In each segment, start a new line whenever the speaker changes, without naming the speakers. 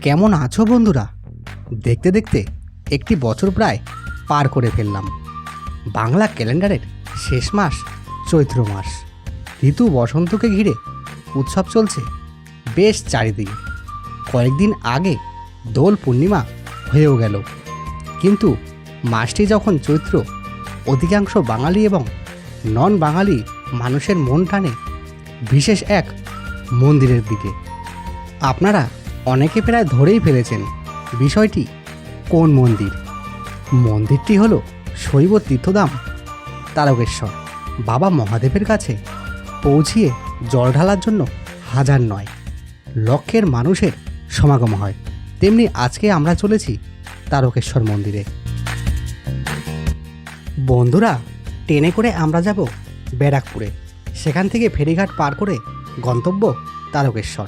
কেমন আছো বন্ধুরা? দেখতে দেখতে একটি বছর প্রায় পার করে ফেললাম। বাংলা ক্যালেন্ডারের শেষ মাস চৈত্র মাস। ঋতু বসন্তকে ঘিরে উৎসব চলছে বেশ চারিদিকে। কয়েকদিন আগে দোল পূর্ণিমা হয়েও গেল। কিন্তু মাসটি যখন চৈত্র, অধিকাংশ বাঙালি এবং নন বাঙালি মানুষের মন টানে বিশেষ এক মন্দিরের দিকে। আপনারা অনেকে প্রায় ধরেই ফেলেছেন। বিষয়টি কোন মন্দির? মন্দিরটি হলো শৈব তীর্থধাম, তারকেশ্বর। বাবা মহাদেবের কাছে পৌঁছিয়ে জল ঢালার জন্য হাজার নয়, লক্ষের মানুষের সমাগম হয়। তেমনি আজকে আমরা চলেছি তারকেশ্বর মন্দিরে। বন্ধুরা ট্রেনে করে আমরা যাব ব্যারাকপুরে। সেখান থেকে ফেরিঘাট পার করে গন্তব্য তারকেশ্বর।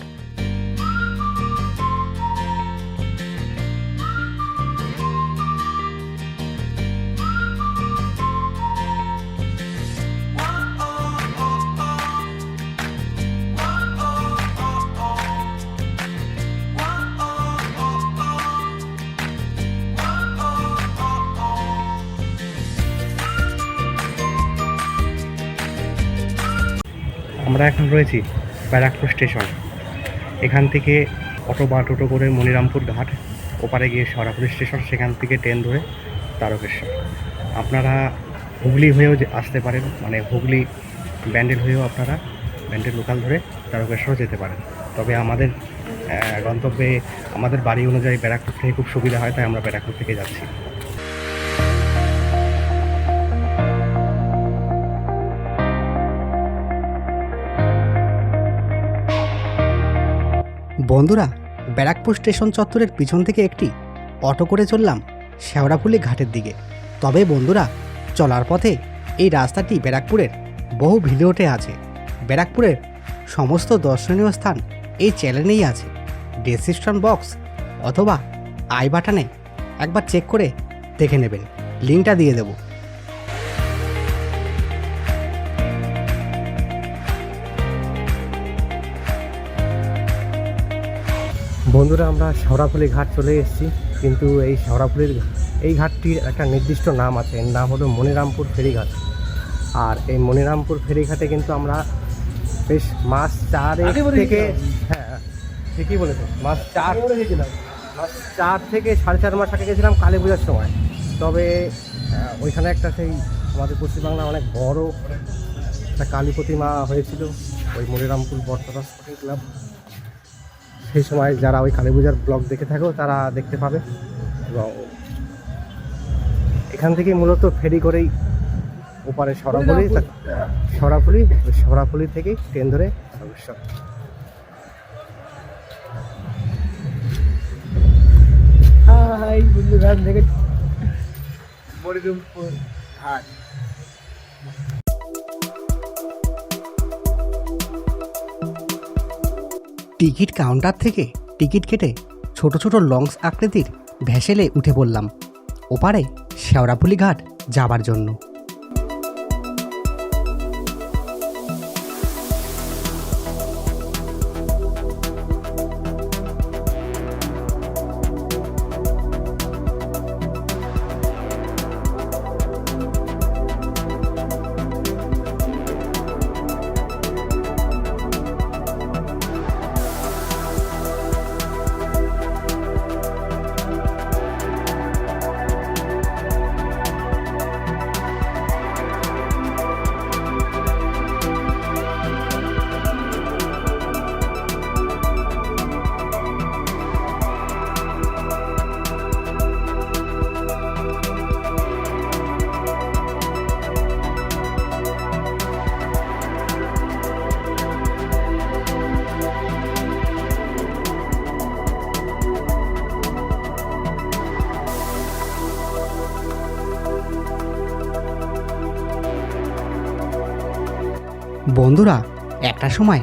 আমরা এখন রয়েছি ব্যারাকপুর স্টেশন। এখান থেকে অটো বা টোটো করে মনিরামপুর ঘাট, ওপারে গিয়ে সরাপুর স্টেশন, সেখান থেকে ট্রেন ধরে তারকেশ্বর। আপনারা হুগলি হয়েও আসতে পারেন মানে হুগলি ব্যান্ডেল হয়েও আপনারা ব্যান্ডেল লোকাল ধরে তারকেশ্বর যেতে পারেন। তবে আমাদের গন্তব্যে আমাদের বাড়ি অনুযায়ী ব্যারাকপুর থেকে খুব সুবিধা হয়, তাই আমরা ব্যারাকপুর থেকে যাচ্ছি। বন্ধুরা, ব্যারাকপুর স্টেশন চত্বরের পিছন থেকে একটি অটো করে চললাম শেওড়াফুলি ঘাটের দিকে। তবে বন্ধুরা, চলার পথে এই রাস্তাটি ব্যারাকপুরের বহু ভিডিওতে আছে। ব্যারাকপুরের সমস্ত দর্শনীয় স্থান এই চ্যানেলেই আছে। ডেসক্রিপশন বক্স অথবা আই বাটনে একবার চেক করে দেখে নেবেন। লিঙ্কটা দিয়ে দেবো। বন্ধুরা আমরা শেওড়াফুলি ঘাট চলে এসেছি। কিন্তু এই শেওড়াফুলির এই ঘাটটির একটা নির্দিষ্ট নাম আছে। এর নাম হলো মনিরামপুর ফেরিঘাট। আর এই মনিরামপুর ফেরিঘাটে কিন্তু আমরা বেশ মাস চার থেকে হ্যাঁ ঠিকই বলেছ। মাস চার মাস চার থেকে সাড়ে চার মাস আগে গেছিলাম কালী পূজার সময়। তবে ওইখানে একটা সেই আমাদের পশ্চিমবাংলার অনেক বড় একটা কালী প্রতিমা হয়েছিল। ওই মনিরামপুর বর্তমান স্পোর্টিং ক্লাব। সেই সময় যারা ওই কালী পূজার ব্লগ দেখে থাকো তারা দেখতে পাবে। এবং এখান থেকে মূলত ফেরি করেই ওপারে সরাফুলি সরাফুলি সরাফুলি থেকেই ট্রেন ধরে তারকেশ্বর
হাই বন্ধুরা দেখে মরিদুমপুর ঘাট।
টিকিট কাউন্টার থেকে টিকিট কেটে ছোট ছোট লংস আকৃতির ভ্যাসেলে উঠে পড়লাম। ওপারে শেওড়াফুলি ঘাট যাবার জন্য। বন্ধুরা, একটা সময়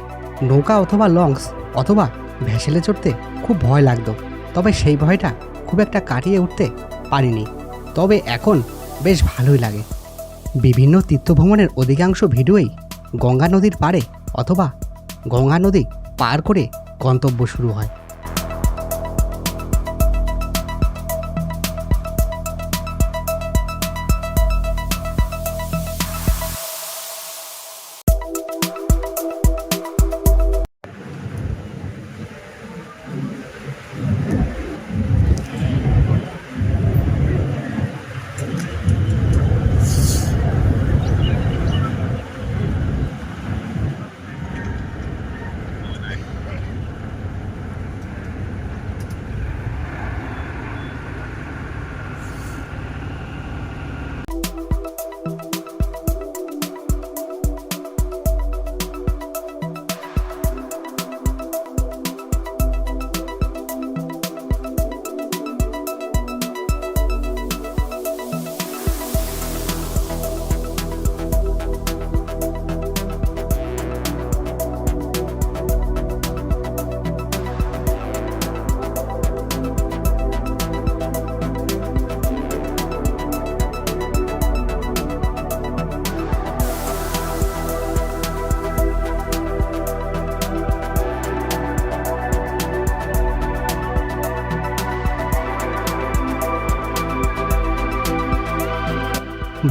নৌকা অথবা লংস অথবা ভেসেলে চড়তে খুব ভয় লাগতো, তবে সেই ভয়টা খুব একটা কাটিয়ে উঠতে পারিনি। তবে এখন বেশ ভালোই লাগে। বিভিন্ন তীর্থভ্রমণের অধিকাংশ ভিডিওই গঙ্গা নদীর পাড়ে অথবা গঙ্গা নদী পার করে গন্তব্য শুরু হয়।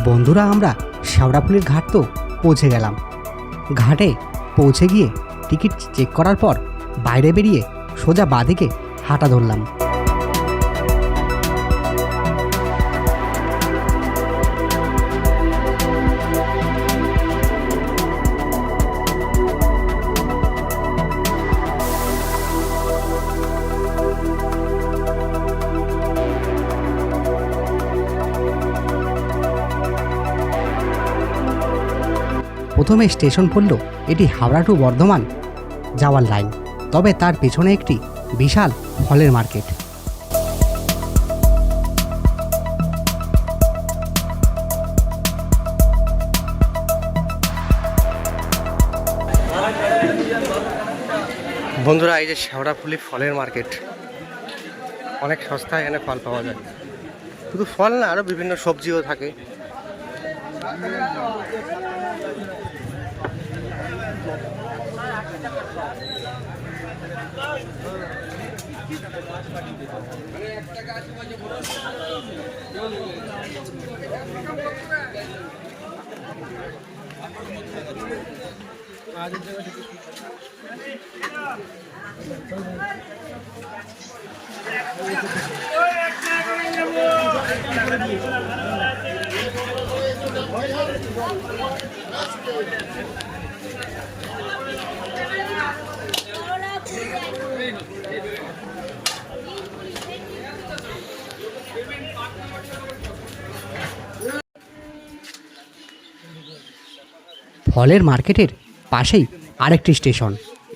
বন্ধুরা, আমরা শ্যাওড়াফুলির ঘাট তো পৌঁছে গেলাম। ঘাটে পৌঁছে গিয়ে টিকিট চেক করার পর বাইরে বেরিয়ে সোজা বাঁদিকে হাঁটা ধরলাম। প্রথমে স্টেশন পড়ল, এটি হাওড়া টু বর্ধমান যাওয়ার লাইন। তবে তার পেছনে একটি বিশাল ফলের মার্কেট। বন্ধুরা, এই যে শেওড়াফুলি ফলের মার্কেট, অনেক সস্তায় এখানে ফল পাওয়া যায়। শুধু ফল না আরও বিভিন্ন সবজিও থাকে। আজ Thank you. ফলের মার্কেটের পাশেই আরেকটি স্টেশন।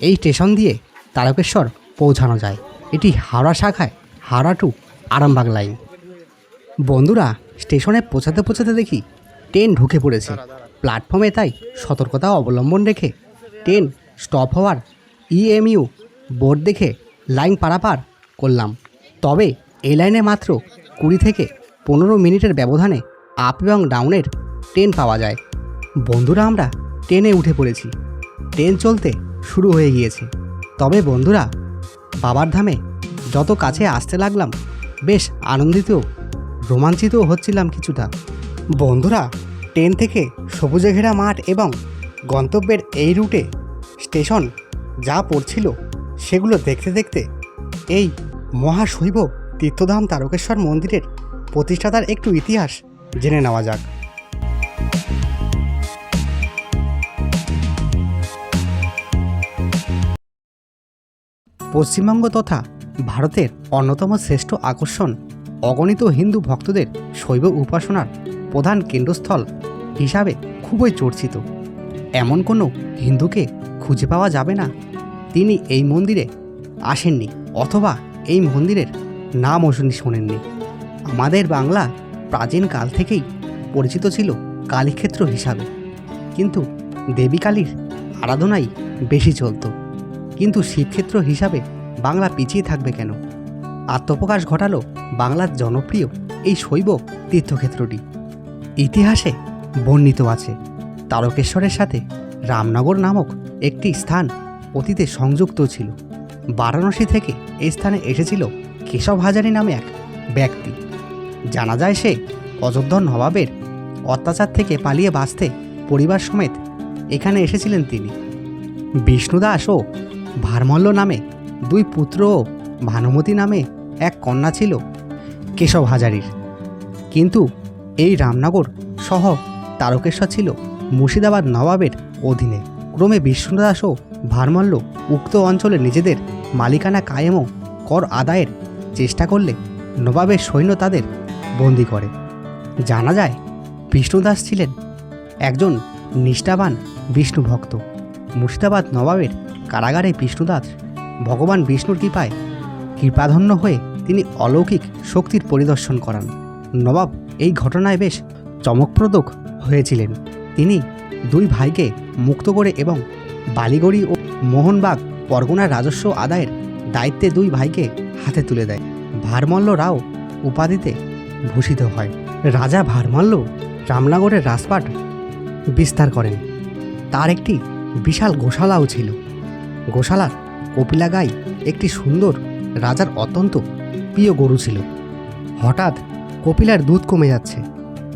এই স্টেশন দিয়ে তারকেশ্বর পৌঁছানো যায়। এটি হাওড়া শাখায় হাওড়া টু আরামবাগ লাইন। বন্ধুরা, স্টেশনে পৌঁছাতে পৌঁছাতে দেখি ট্রেন ঢুকে পড়েছে। প্ল্যাটফর্মে তাই সতর্কতা অবলম্বন রেখে ট্রেন স্টপ হওয়ার ইএমইউ বোর্ড দেখে লাইন পারাপার করলাম। তবে এই লাইনে মাত্র কুড়ি থেকে পনেরো মিনিটের ব্যবধানে আপ এবং ডাউনের ট্রেন পাওয়া যায়। বন্ধুরা আমরা ট্রেনে উঠে পড়েছি। ট্রেন চলতে শুরু হয়ে গিয়েছে। তবে বন্ধুরা বাবার ধামে যত কাছে আসতে লাগলাম বেশ আনন্দিত রোমাঞ্চিত হচ্ছিলাম কিছুটা। বন্ধুরা, ট্রেন থেকে সবুজে ঘেরা মাঠ এবং গন্তব্যের এই রুটে স্টেশন যা পড়ছিল সেগুলো দেখতে দেখতে এই মহাশৈব তীর্থধাম তারকেশ্বর মন্দিরের প্রতিষ্ঠাতার একটু ইতিহাস জেনে নেওয়া যাক। পশ্চিমবঙ্গ তথা ভারতের অন্যতম শ্রেষ্ঠ আকর্ষণ অগণিত হিন্দু ভক্তদের শৈব উপাসনার প্রধান কেন্দ্রস্থল হিসাবে খুবই চর্চিত। এমন কোনো হিন্দুকে খুঁজে পাওয়া যাবে না। তিনি এই মন্দিরে আসেননি অথবা এই মন্দিরের নামও শুনি শোনেননি। আমাদের বাংলা প্রাচীন কাল থেকেই পরিচিত ছিল কালীক্ষেত্র হিসাবে। কিন্তু দেবী কালীর আরাধনাই বেশি চলতো। কিন্তু শিবক্ষেত্র হিসাবে বাংলা পিছিয়ে থাকবে কেন? আত্মপ্রকাশ ঘটালো বাংলার জনপ্রিয় এই শৈব তীর্থক্ষেত্রটি। ইতিহাসে বর্ণিত আছে। তারকেশ্বরের সাথে রামনগর নামক একটি স্থান অতীতে সংযুক্ত ছিল। বারাণসী থেকে এই স্থানে এসেছিল কেশব হাজারি নামে এক ব্যক্তি। জানা যায় সে অযোধ্যার নবাবের অত্যাচার থেকে পালিয়ে বাঁচতে পরিবার সমেত এখানে এসেছিলেন তিনি। বিষ্ণুদাস ও ভারমল্ল নামে দুই পুত্র ও ভানুমতি নামে এক কন্যা ছিল কেশব হাজারির। কিন্তু এই রামনগর সহ তারকেশ্বর ছিল মুর্শিদাবাদ নবাবের অধীনে। ক্রমে বিষ্ণুদাস ও ভারমাল্য উক্ত অঞ্চলে নিজেদের মালিকানা কায়েম ও কর আদায়ের চেষ্টা করলে নবাবের সৈন্য তাদের বন্দি করে। জানা যায়, বিষ্ণুদাস ছিলেন একজন নিষ্ঠাবান বিষ্ণু ভক্ত। মুর্শিদাবাদ নবাবের কারাগারে বিষ্ণুদাস ভগবান বিষ্ণুর কৃপায় কৃপাধন্য হয়ে তিনি অলৌকিক শক্তির পরিদর্শন করান। নবাব এই ঘটনায় বেশ চমকপ্রদক হয়েছিলেন। তিনি দুই ভাইকে মুক্ত করে এবং বালিগড়ি ও মোহনবাগ পরগনার রাজস্ব আদায়ের দায়িত্বে দুই ভাইকে হাতে তুলে দেয়। ভারমল্ল রাও উপাধিতে ভূষিত হয়। রাজা ভারমল্ল রামনগরের রাজপাট বিস্তার করেন। তার একটি বিশাল গোশালাও ছিল। গোশালার কপিলা গাই একটি সুন্দর রাজার অত্যন্ত প্রিয় গরু ছিল। হঠাৎ কপিলার দুধ কমে যাচ্ছে।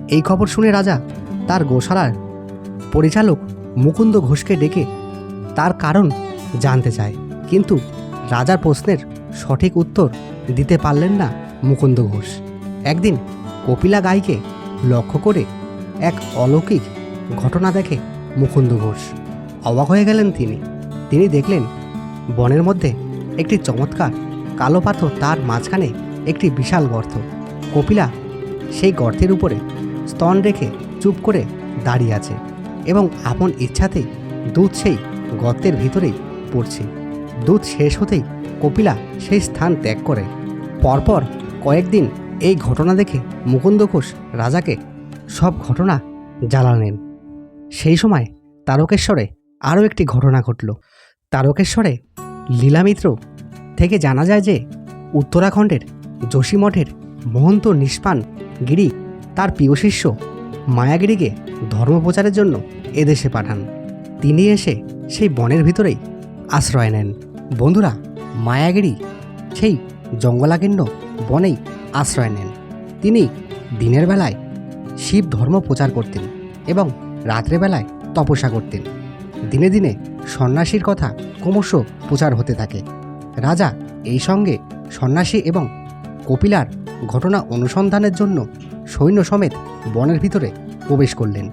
এই খবর শুনে রাজা তার গোশালার পরিচালক মুকুন্দ ঘোষকে ডেকে তার কারণ জানতে চায়। কিন্তু রাজার প্রশ্নের সঠিক উত্তর দিতে পারলেন না মুকুন্দ ঘোষ। একদিন কপিলা গাইকে লক্ষ্য করে এক অলৌকিক ঘটনা দেখে মুকুন্দ ঘোষ অবাক হয়ে গেলেন তিনি। তিনি দেখলেন, বনের মধ্যে একটি চমৎকার কালো পাথর তার মাঝখানে একটি বিশাল গর্ত। কপিলা সেই গর্তের উপরে স্তন রেখে চুপ করে দাঁড়িয়ে আছে এবং আপন ইচ্ছাতেই দুধ সেই গর্তের ভিতরেই পড়ছে। দুধ শেষ হতেই কপিলা সেই স্থান ত্যাগ করে। পরপর কয়েকদিন এই ঘটনা দেখে মুকুন্দ ঘোষ রাজাকে সব ঘটনা জ্বালালেন সেই সময় তারকেশ্বরে আরও একটি ঘটনা ঘটল। তারকেশ্বরে লীলামিত্র থেকে জানা যায় যে উত্তরাখণ্ডের যোশীমঠের মহন্ত নিষ্পান গিরি, তার প্রিয় শিষ্য মায়াগিরিকে ধর্মপ্রচারের জন্য এদেশে পাঠান। তিনি এসে সেই বনের ভিতরেই আশ্রয় নেন। বন্ধুরা, মায়াগিরি সেই জঙ্গলাকীর্ণ বনেই আশ্রয় নেন। তিনি দিনের বেলায় শিব ধর্ম প্রচার করতেন এবং রাত্রেবেলায় তপস্যা করতেন। দিনে দিনে সন্ন্যাসীর কথা ক্রমশ প্রচার হতে থাকে। রাজা এই সঙ্গে সন্ন্যাসী এবং কপিলার ঘটনা অনুসন্ধানের জন্য সৈন্য সমেত বনের ভিতরে প্রবেশ করলেন।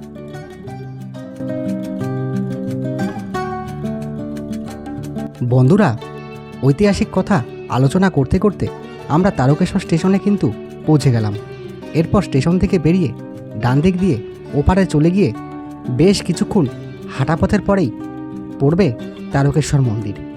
বন্ধুরা, ঐতিহাসিক কথা আলোচনা করতে করতে আমরা তারকেশ্বর স্টেশনে কিন্তু পৌঁছে গেলাম। এরপর স্টেশন থেকে বেরিয়ে ডান দিক দিয়ে ওপারে চলে গিয়ে বেশ কিছুক্ষণ হাঁটা পথের পরেই পড়বে তারকেশ্বর মন্দির।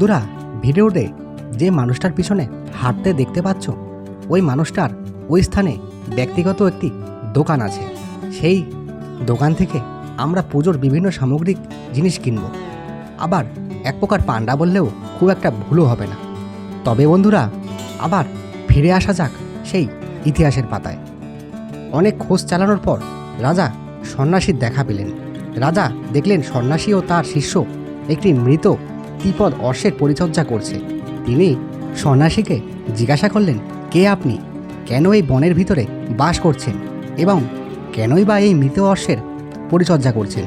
বন্ধুরা, ভিডিওতে যে মানুষটার পিছনে হাঁটতে দেখতে পাচ্ছ, ওই মানুষটার ওই স্থানে ব্যক্তিগত একটি দোকান আছে। সেই দোকান থেকে আমরা পুজোর বিভিন্ন সামগ্রিক জিনিস কিনব। আবার এক প্রকার পান্ডা বললেও খুব একটা ভুলও হবে না। তবে বন্ধুরা, আবার ফিরে আসা যাক সেই ইতিহাসের পাতায়। অনেক খোঁজ চালানোর পর রাজা সন্ন্যাসীর দেখা পেলেন। রাজা দেখলেন সন্ন্যাসী ও তার শিষ্য একটি মৃত ত্রিপদ অশ্বের পরিচর্যা করছে। তিনি সন্ন্যাসীকে জিজ্ঞাসা করলেন, কে আপনি? কেন এই বনের ভিতরে বাস করছেন? এবং কেনই বা এই মৃত অশ্বের পরিচর্যা করছেন?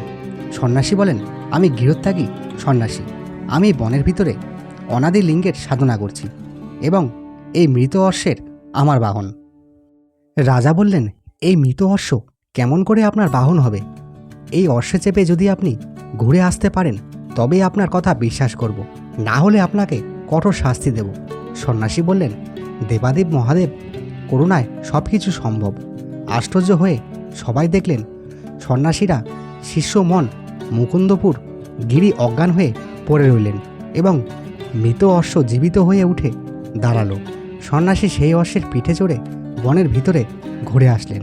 সন্ন্যাসী বলেন, আমি গৃহত্যাগী সন্ন্যাসী। আমি বনের ভিতরে অনাদি লিঙ্গের সাধনা করছি এবং এই মৃত অশ্বের আমার বাহন। রাজা বললেন, এই মৃত অশ্ব কেমন করে আপনার বাহন হবে? এই অশ্বে চেপে যদি আপনি ঘুরে আসতে পারেন তবেই আপনার কথা বিশ্বাস করব। না হলে আপনাকে কঠোর শাস্তি দেব। সন্ন্যাসী বললেন, দেবাদেব মহাদেব, করুণায় সব কিছু সম্ভব। আশ্চর্য হয়ে সবাই দেখলেন, সন্ন্যাসীরা শিষ্য মন মুকুন্দপুর গিরি অজ্ঞান হয়ে পড়ে রইলেন এবং মৃত অশ্ব জীবিত হয়ে উঠে দাঁড়াল। সন্ন্যাসী সেই অশ্বের পিঠে চড়ে বনের ভিতরে ঘুরে আসলেন।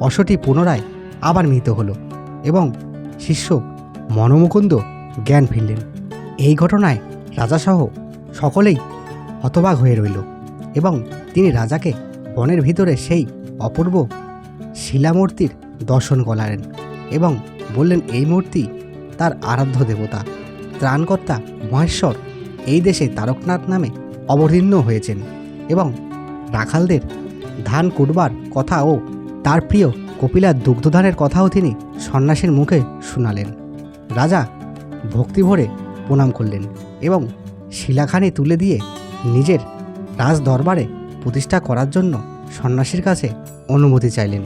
অশ্বটি পুনরায় আবার মৃত হলো এবং শিষ্য মনমুকুন্দ জ্ঞান ফিরলেন। এই ঘটনায় রাজাসহ সকলেই হতবাক হয়ে রইল এবং তিনি রাজাকে বনের ভিতরে সেই অপূর্ব শিলামূর্তির দর্শন করালেন এবং বললেন, এই মূর্তি তার আরাধ্য দেবতা, ত্রাণকর্তা মহেশ্বর এই দেশে তারকনাথ নামে অবতীর্ণ হয়েছেন এবং রাখালদের ধান কুটবার কথা ও তার প্রিয় কপিলার দুগ্ধদানের কথাও তিনি সন্ন্যাসীর মুখে শোনালেন। রাজা ভক্তিভরে প্রণাম করলেন এবং শিলাখানি তুলে দিয়ে নিজের রাজ দরবারে প্রতিষ্ঠা করার জন্য সন্ন্যাসীর কাছে অনুমতি চাইলেন।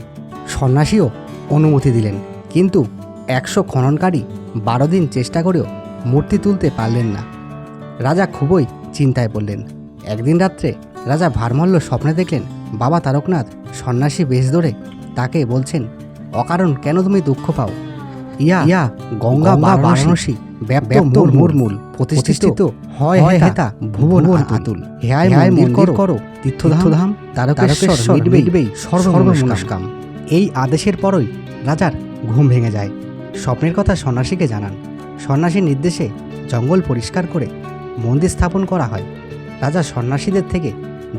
সন্ন্যাসীও অনুমতি দিলেন, কিন্তু একশো খননকারী বারো দিন চেষ্টা করেও মূর্তি তুলতে পারলেন না। রাজা খুবই চিন্তায় পড়লেন। একদিন রাত্রে রাজা ভারমল্ল স্বপ্নে দেখলেন বাবা তারকনাথ সন্ন্যাসী বেশ ধরে তাকে বলছেন, অকারণ কেন তুমি দুঃখ পাও? ইয়া ইয়া গঙ্গা বা বারাণসী ব্যাপ্ত মোর মূল প্রতিষ্ঠিত হয় হেতা ভুবন আতুল। হেয়ায় মন্দির করো তীর্থধাম তারকেশ্বর মিটবেই সর্বমনস্কাম। এই আদেশের পরই রাজার ঘুম ভেঙে যায়। স্বপ্নের কথা সন্ন্যাসীকে জানান। সন্ন্যাসীর নির্দেশে জঙ্গল পরিষ্কার করে মন্দির স্থাপন করা হয়। রাজা সন্ন্যাসীদের থেকে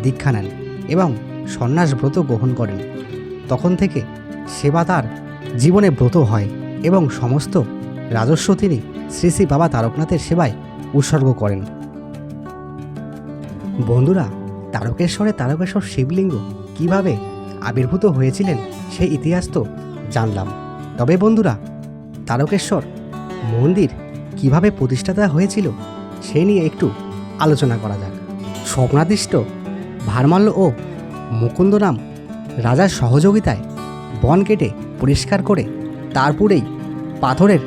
দীক্ষা নেন এবং সন্ন্যাস ব্রত গ্রহণ করেন। তখন থেকে সেবা তার জীবনে ব্রত হয়। এবং সমস্ত রাজস্ব তিনি শ্রী শ্রী বাবা তারকনাথের সেবায় উৎসর্গ করেন। বন্ধুরা, তারকেশ্বরে তারকেশ্বর শিবলিঙ্গ কীভাবে আবির্ভূত হয়েছিলেন সেই ইতিহাস তো জানলাম। তবে বন্ধুরা, তারকেশ্বর মন্দির কীভাবে প্রতিষ্ঠাতা হয়েছিল সে নিয়ে একটু আলোচনা করা যাক। স্বপ্নাদিষ্ট ভারমাল্য ও মুকুন্দরাম রাজার সহযোগিতায় বন কেটে পরিষ্কার করে তারপরেই পাথরের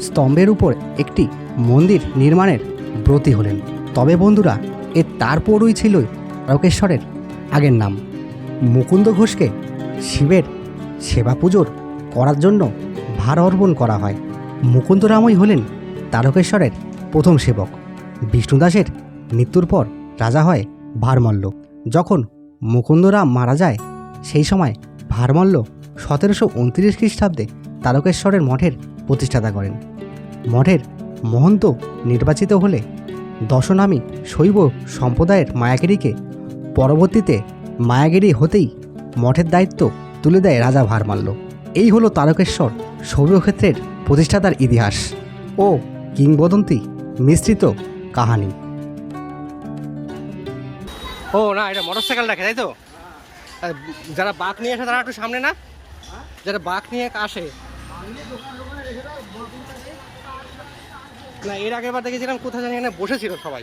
স্তম্ভের উপর একটি মন্দির নির্মাণের ব্রতী হলেন। তবে বন্ধুরা এর তারপরই ছিল তারকেশ্বরের আগের নাম। মুকুন্দ ঘোষকে শিবের সেবা পুজোর করার জন্য ভার অর্পণ করা হয়। মুকুন্দরামই হলেন তারকেশ্বরের প্রথম সেবক। বিষ্ণুদাসের মৃত্যুর পর রাজা হয় ভারমল্ল। যখন মুকুন্দরাম মারা যায়, সেই সময় ভারমল্ল সতেরোশো উনত্রিশ খ্রিস্টাব্দে তারকেশ্বরের মঠের প্রতিষ্ঠাতা করেন। মঠের মহন্ত নির্বাচিত হলে দশনামী শৈব সম্প্রদায়ের মায়াগিরিকে পরবর্তীতে মায়াগিরি হতেই মঠের দায়িত্ব তুলে দেয় রাজা ভারমাল্য। এই হলো তারকেশ্বর শৈবক্ষেত্রের প্রতিষ্ঠাতার ইতিহাস ও কিংবদন্তি মিশ্রিত কাহানি।
ও, না, এটা মোটর সাইকেল রাখে তাই তো? যারা বাঘ নিয়ে আসে তারা একটু সামনে না? যারা বাঘ নিয়ে আসে না, এর আগের বার দেখেছিলাম, কোথায় জানি এখানে বসেছিল সবাই।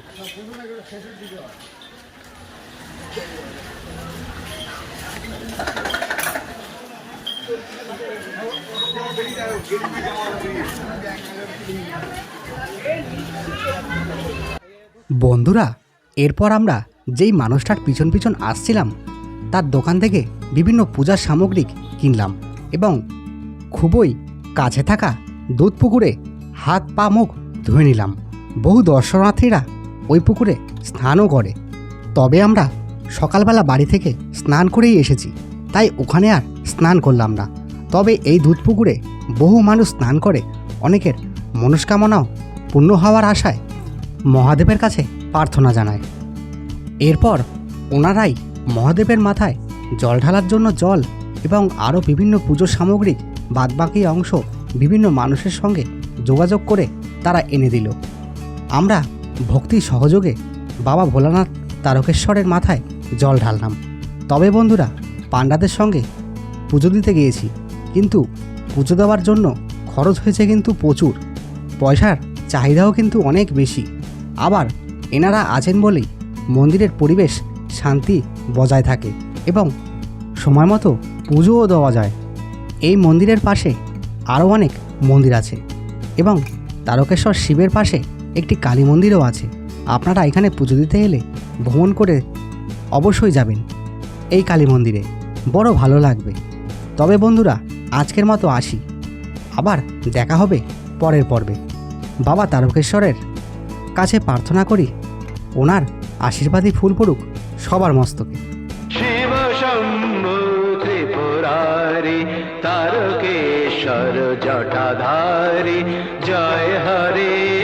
বন্ধুরা, এরপর আমরা যেই মানুষটার পিছন পিছন আসছিলাম, তার দোকান থেকে বিভিন্ন পূজার সামগ্রী কিনলাম এবং খুবই কাছে থাকা দুধ পুকুরে হাত পা মুখ ধুয়ে নিলাম। বহু দর্শনার্থীরা ওই পুকুরে স্নানও করে। তবে আমরা সকালবেলা বাড়ি থেকে স্নান করেই এসেছি, তাই ওখানে আর স্নান করলাম না। তবে এই দুধ পুকুরে বহু মানুষ স্নান করে, অনেকের মনস্কামনাও পূর্ণ হওয়ার আশায় মহাদেবের কাছে প্রার্থনা জানায়। এরপর ওনারাই মহাদেবের মাথায় জল ঢালার জন্য জল এবং আরও বিভিন্ন পুজোর সামগ্রিক বাদবাকি অংশ বিভিন্ন মানুষের সঙ্গে যোগাযোগ করে তারা এনে দিল। আমরা ভক্তি সহযোগে বাবা ভোলানাথ তারকেশ্বরের মাথায় জল ঢাললাম। তবে বন্ধুরা, পাণ্ডাদের সঙ্গে পুজো দিতে গিয়েছি, কিন্তু পুজো দেওয়ার জন্য খরচ হয়েছে কিন্তু প্রচুর। পয়সার চাহিদাও কিন্তু অনেক বেশি। আবার এনারা আছেন বলেই মন্দিরের পরিবেশ শান্তি বজায় থাকে এবং সময় মতো পুজোও দেওয়া যায়। এই মন্দিরের পাশে আরও অনেক মন্দির আছে এবং তারকেশ্বর শিবের পাশে একটি কালী মন্দিরও আছে। আপনারা এখানে পুজো দিতে এলে ভ্রমণ করে অবশ্যই যাবেন এই কালী মন্দিরে। বড় ভালো লাগবে। তবে বন্ধুরা, আজকের মতো আসি। আবার দেখা হবে পরের পর্বে। বাবা তারকেশ্বরের কাছে প্রার্থনা করি, ওনার আশীর্বাদী ফুল পড়ুক সবার মস্তকে।
শিব শম্ভু शर जटाधारी जय हरे